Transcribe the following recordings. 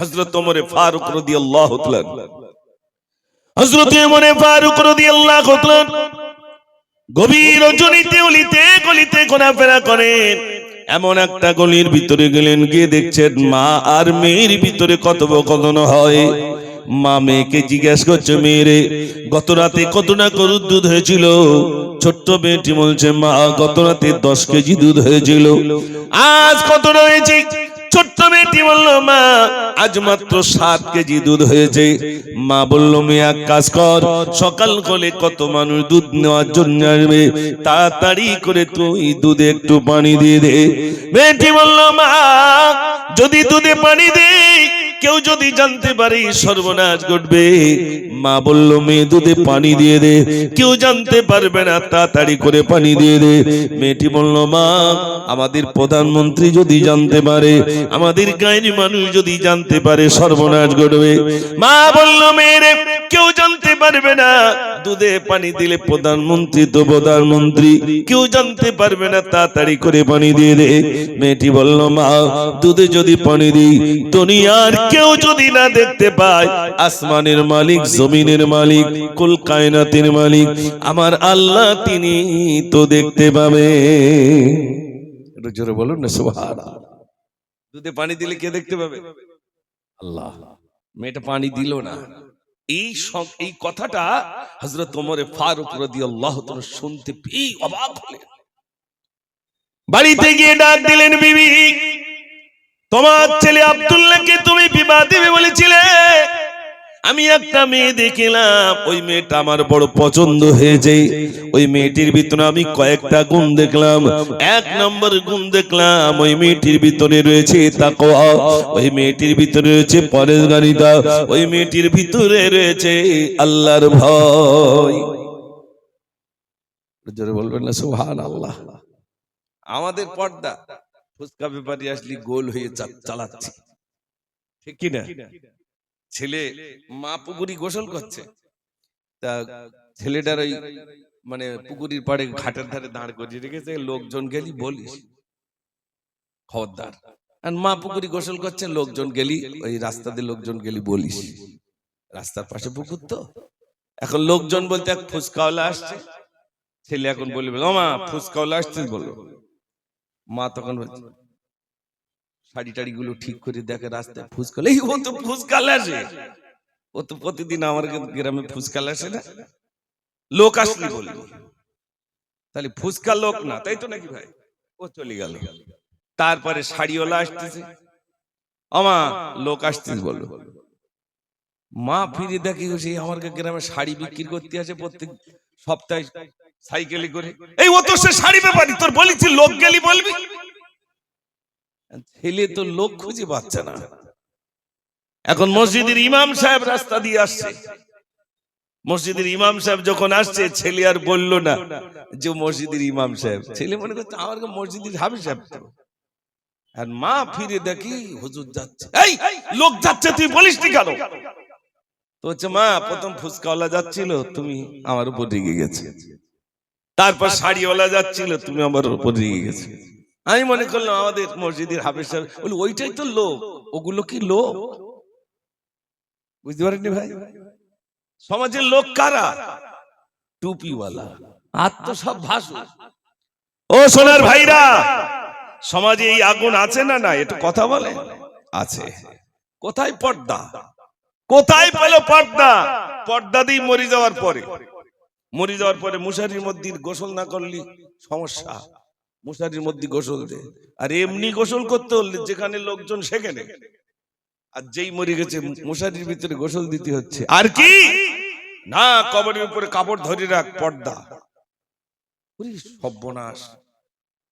হযরত ওমরে ফারুক রাদিয়াল্লাহু তাআলা হযরত ওমরে ফারুক রাদিয়াল্লাহু তাআলা গভীর রজনীতে অলিতে গলিতে ঘোরাফেরা করেন। এমন একটা গলির ভিতরে গেলেন গিয়ে দেখছেন মা আর মেয়ের ভিতরে কথোপকথন হয়। মা মেয়েকে জিজ্ঞেস করছে মেয়েরে গত রাতে কত না গরুর দুধ হয়েছিল? ছোট্ট মেয়েটি বলছে মা গত রাতে দশ কেজি দুধ হয়েছিল। আজ কত রয়েছে? মেয়েটি বলল, মা, আজ মাত্র সাত কেজি দুধ হয়েছে। মা বলল, মেয়ে, এক কাজ কর, সকাল হলে কত মানুষ দুধ নেওয়ার জন্য আসবে। তাড়াতাড়ি করে তুই দুধে একটু পানি দিয়ে দে। মেয়েটি বলল, মা, যদি দুধে পানি দেই কেউ যদি জানতে পারে সর্বনাশ ঘটবে, মা বলল, মেয়ে দুধে পানি দিয়ে দে। কেউ জানতে পারবে না, তাড়াতাড়ি করে পানি দিয়ে দে। মেয়েটি বলল, মা, আমাদের প্রধানমন্ত্রী যদি জানতে পারে, আমাদের গায়ের মানুষ যদি জানতে পারে সর্বনাশ ঘটবে। মা বলল, মেয়েরে, কেউ জানতে পারবে না। দুধে পানি দিলে প্রধানমন্ত্রী তো প্রধানমন্ত্রী। কেউ জানতে পারবে না, তাড়াতাড়ি করে পানি দিয়ে দে। মেয়েটি বলল, মা, দুধে যদি পানি দিই, দুনিয়ার কেউ যদি না দেখতে পায়, আসমানের মালিক, জমিনের মালিক, কুল কায়নাতের মালিক, আমার আল্লাহ তিনি তো দেখতে পাবে জোরে বলুন না, সুবহানাল্লাহ। দুধে পানি দিলে কে দেখতে পাবে? আল্লাহ। মেয়েটা পানি দিল না। এই এই কথাটা হজরত ওমরে ফারুক রাদিয়াল্লাহু তাআলা শুনতে পেয়ে অবাক হলেন। বাড়িতে গিয়ে ডাক দিলেন, বিবি। তোমার ছেলে আব্দুল্লাহকে তুমি বিবাহ দেবে বলেছিলে? আমি একটা মেয়ে দেখলাম, ওই মেয়েটা আমার বড় পছন্দ হয়েছে। ওই মেয়েটির ভিতরে আমি কয়েকটা গুণ দেখলাম। এক নম্বর গুণ দেখলাম, ওই মেয়েটির ভিতরে রয়েছে তাকওয়া, ওই মেয়েটির ভিতরে রয়েছে পরেশগারিতা ওই মেয়েটির ভিতরে রয়েছে আল্লাহর ভয়। জোরে বলবেন না সুবহান আল্লাহ আমাদের পর্দা। ফুচকা ব্যাপারি আসলে গোল হয়ে চালাচ্ছে। ঠিক কি না ছেলে মা পুকুরি গোসল করছে। তা ছেলেটার ওই মানে পুকুরির পাড়ে ঘাটের ধারে দাঁড় করিয়ে রেখেছে। লোকজন গেলি বলিস। খবরদার। আর মা পুকুরি গোসল করছে, লোকজন গেলি, ওই রাস্তা দিয়ে লোকজন গেলি বলিস। রাস্তার পাশে পুকুর তো। এখন লোকজন বলতে এক ফুচকাওয়ালা আসছে। ছেলে এখন বলবে ও মা ফুচকাওয়ালা আসছে বলো মা তখন শাড়ি টাড়ি গুলো ঠিক করে দেখে রাস্তায় ফুচকা এই ও তো ফুচকাল আসে ও তো প্রতিদিন আমার গ্রামে ফুচকাল আসে না। লোক আসলি বলব তাহলে ফুচকা লোক না, তাই তো নাকি ভাই? ও চলে গেল। তারপরে শাড়িওয়ালা আসতেছে। আমা লোক আসতেছে বলল, মা ফিরে দেখি সেই আমার গ্রামে শাড়ি বিক্রি করতে আসে প্রত্যেক সপ্তাহে সাইকেলে করে এই ও তো সে শাড়ি ব্যাপারী তোর বলেছি লোক গেলি বলবি? ছেলে তো লোক খুঁজে পাচ্ছে না। এখন মসজিদের ইমাম সাহেব রাস্তা দিয়ে আসছে। মসজিদের ইমাম সাহেব যখন আসছে, ছেলে আর বলল না যে মসজিদের ইমাম সাহেব। ছেলে মনে করছে, আমার মসজিদের হাবি সাহেব তো। আর মা ফিরে দেখি হুজুর যাচ্ছে। এই, লোক যাচ্ছে, তুই বলিস নি কেন? তো হচ্ছে মা, প্রথম ফুচকাওয়ালা যাচ্ছিল, তুমি আমার উপর রেগে গেছে। তারপর শাড়িওয়ালা যাচ্ছিল, তুমি আমার উপর রেগে গেছে। আমি মনে করলাম আমাদের মসজিদের হাফেজ সাহেব, বলি, ওইটাই তো লোক, ওগুলো কি লোক? বুঝতে পারেননি ভাই? সমাজের লোক কারা? টুপিওয়ালা আর তো সব ভাসু ও সোনার ভাইরা, সমাজে এই আগুন আছে না না একটু কথা বলে আছে। কোথায় পর্দা? কোথায় পেল পর্দা? পর্দা দিয়ে মরে যাওয়ার পরে। মরে যাওয়ার পরে মুশারির মধ্যে গোসল না করলি সমস্যা। মুশারির মধ্যে গোসল দে। আর এমনি গোসল করতে হলে যেখানে লোকজন সেখানে। আর যেই মরে গেছে, মুশারির ভিতরে গোসল দিতে হচ্ছে। আর কি? না, কবরের উপরে কাপড় ধরে রাখ, পর্দা। সর্বনাশ,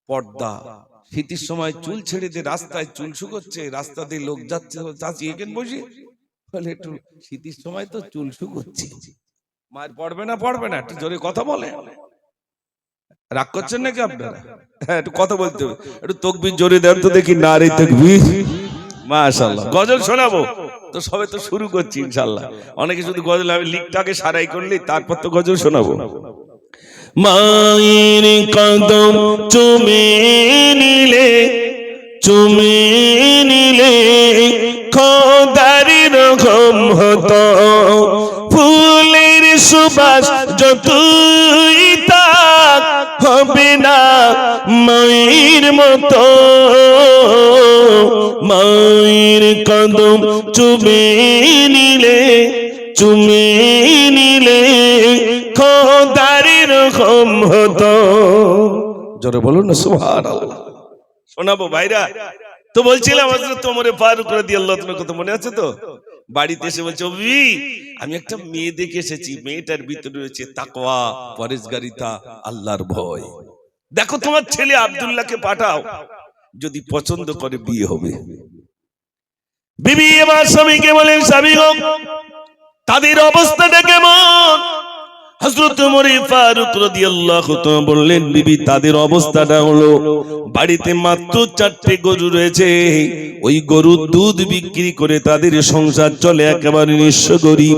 পর্দা। শীতের সময় চুল ছেড়ে দিয়ে রাস্তায় চুল শুকোচ্ছে, রাস্তা দিয়ে লোক যাচ্ছে, চাচি এখানে বসে। বলে একটু শীতের সময় তো চুল শুকোচ্ছে। মায়ের পড়বে না পড়বে না, একটু জোরে কথা বলে। রাগ করছেন নাকি আপনারা? হ্যাঁ একটু কথা বলতে হবে। একটু তকবির জোরে দেন তো দেখি না রে তকবির। মাশাআল্লাহ, গজল শোনাবো? তো সবে তো শুরু করছি ইনশাআল্লাহ। অনেকে শুধু গজল আমি লিখটাকে সারাই করলি, তারপর তো গজল শোনাবো। মায়ের কদম চুমে নিলে চুমে নিলে খোদারি রকম হতো। যতই তাক হবে না মায়ের মতো। মায়ের কদম চুমে নিলে চুমে নিলে খোদারি রকম হতো। জোরে বলুন না, সুবহানাল্লাহ। শোনাবো ভাইরা, তো বলছিলাম ওমর ফারুক রাদিয়াল্লাহু তাআলার কথা মনে আছে তো? বাড়িতে এসে বলছে অভি আমি একটা মেয়ে দেখে এসেছি। মেয়েটার ভিতরে রয়েছে তাকওয়া পরেশগারিতা আল্লাহর ভয়। দেখো তোমার ছেলে আব্দুল্লাহকে পাঠাও। যদি পছন্দ করে বিয়ে হবে। বিবি এবার স্বামীকে বলেন স্বামী তাদের অবস্থাটা কেমন হযরত ওমর ফারুক রাদিয়াল্লাহু তাআলা বললেন, বিবি, তাদের অবস্থাটা হলো, বাড়িতে মাত্র চারটে গরু রয়েছে। ওই গরুর দুধ বিক্রি করে তাদের সংসার চলে, একেবারে নিঃস্ব গরিব।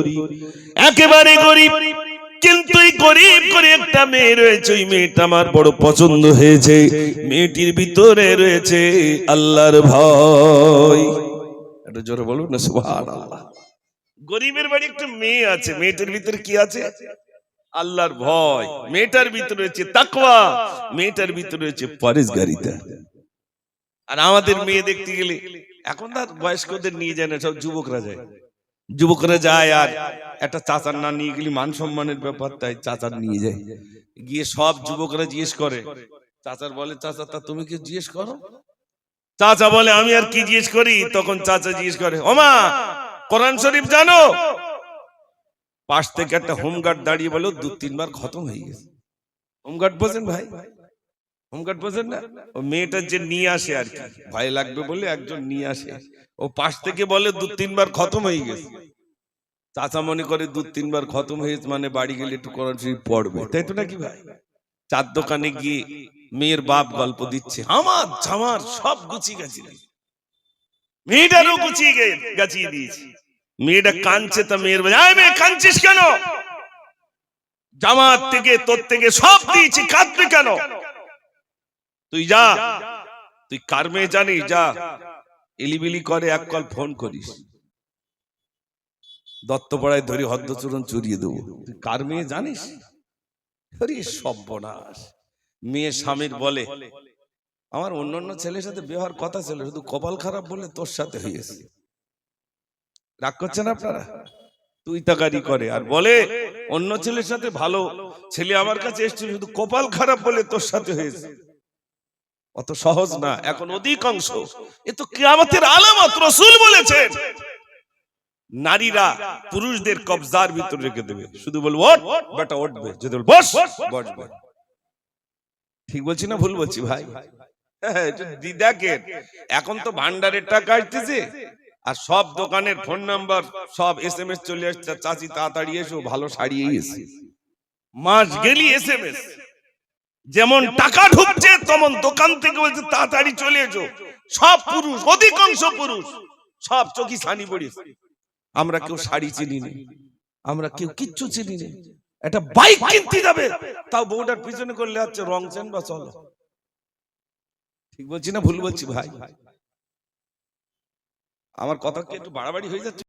একেবারে গরিব। কিন্তু গরিব করে একটা মেয়ে রয়েছে, ওই মেয়েটা আমার বড় পছন্দ হয়েছে। মেয়েটির ভিতরে রয়েছে আল্লাহর ভয়। এটা জোরে বলুন না, সুবহানাল্লাহ। গরিবের বাড়ি একটা মেয়ে আছে, মেয়েটির ভিতরে কি আছে? আল্লাহর ভয়। মেয়েটার ভিতরে রয়েছে তাকওয়া। মেয়েটার ভিতরে রয়েছে পরেশগারিতা। আর আমাদের মেয়ে দেখতে গেলে এখন আর বয়স্কদের নিয়ে যায় না সব যুবকরা যায়। যুবকরা যায়। আর একটা চাচার না নিয়ে গেলে মান সম্মানের ব্যাপার তাই চাচার নিয়ে যায়। গিয়ে সব যুবকরা জিজ্ঞেস করে চাচার বলে চাচা তা তুমি কি জিজ্ঞেস করো? চাচা বলে আমি আর কি জিজ্ঞেস করি? তখন চাচা জিজ্ঞেস করে ওমা কোরআন শরীফ জানো? পাশ থেকে একটা হোমগার্ড দাঁড়িয়ে বলো দু তিনবার খতম হয়ে গেছে। হোমগার্ড বোঝেন ভাই? হোমগার্ড বোঝেন না? ও মেয়েটার যে নিয়ে আসে আর কি। ভয় লাগবে বলে একজন নিয়ে আসে। ও পাশ থেকে বলে দু তিনবার খতম হয়ে গেছে। চাচা মনে করে দু তিনবার খতম হয়েছে মানে বাড়ি গেলে একটু কোরআন শরীফ পড়বে। তাই তো নাকি ভাই? চার দোকানে গিয়ে মেয়ের বাপ গল্প দিচ্ছে আমার জামার সব গুছিয়ে গেছি। মেয়েটারও গুছিয়ে গাছিয়ে দিয়েছি। মেয়েটা কাঁদছে তা মেয়ের বলে মেয়ে কাঁদছিস কেন জামাত থেকে তোর থেকে সব দিয়েছি কাঁদবি কেন তুই যা তুই কার মেয়ে জানিস যা এলিবিলি করে এক কল ফোন করিস দত্তপাড়ায় ধরে হদ্দচরণ চুরিয়ে দেবো তুই কার মেয়ে জানিস সর্বনাশ। মেয়ে স্বামীর বলে আমার অন্য অন্য ছেলের সাথে বিবাহের কথা ছিল শুধু কপাল খারাপ বলে তোর সাথে হয়েছে। রাগ করছেন আপনারা? তুই তাকারি করে। আর বলে অন্য ছেলের সাথে ভালো। ছেলে আমার কাছে এসছে শুধু কপাল খারাপ বলে তোর সাথে হয়েছে। অত সহজ না এখন অধিকাংশ। এ তো কিয়ামতের আলামত রসুল বলেছেন। নারীরা পুরুষদের কবজার ভিতর রেখে দেবে। শুধু বলব বেটা উঠবে যদি বল, বস বসবে। ঠিক বলছি না ভুল বলছি ভাই? হ্যাঁ, এটা দি- দেখেন এখন তো ভান্ডারের টাকা আসতেছে। আর সব দোকানের ফোন নাম্বার সব এস এম এস চলে আসছে। চাচি, তাড়াতাড়ি এসো, ভালো শাড়ি এসে মাস গেলি এস এম এস যেমন টাকা ঢুকছে, তেমন দোকান থেকে বলছে, তাড়াতাড়ি চলে এসো। সব পুরুষ, অধিকাংশ পুরুষ, সব চোখি ছানি পড়িস। আমরা কেউ শাড়ি চিনি না আমরা কেউ কিচ্ছু চিনি না একটা বাইক কিনতে যাবে, তাও বউটার পিছনে করলে হচ্ছে রং চেন বা চলো। ঠিক বলছি না, ভুল বলছি ভাই? আমার কথা কি একটু বাড়াবাড়ি হয়ে যাচ্ছে?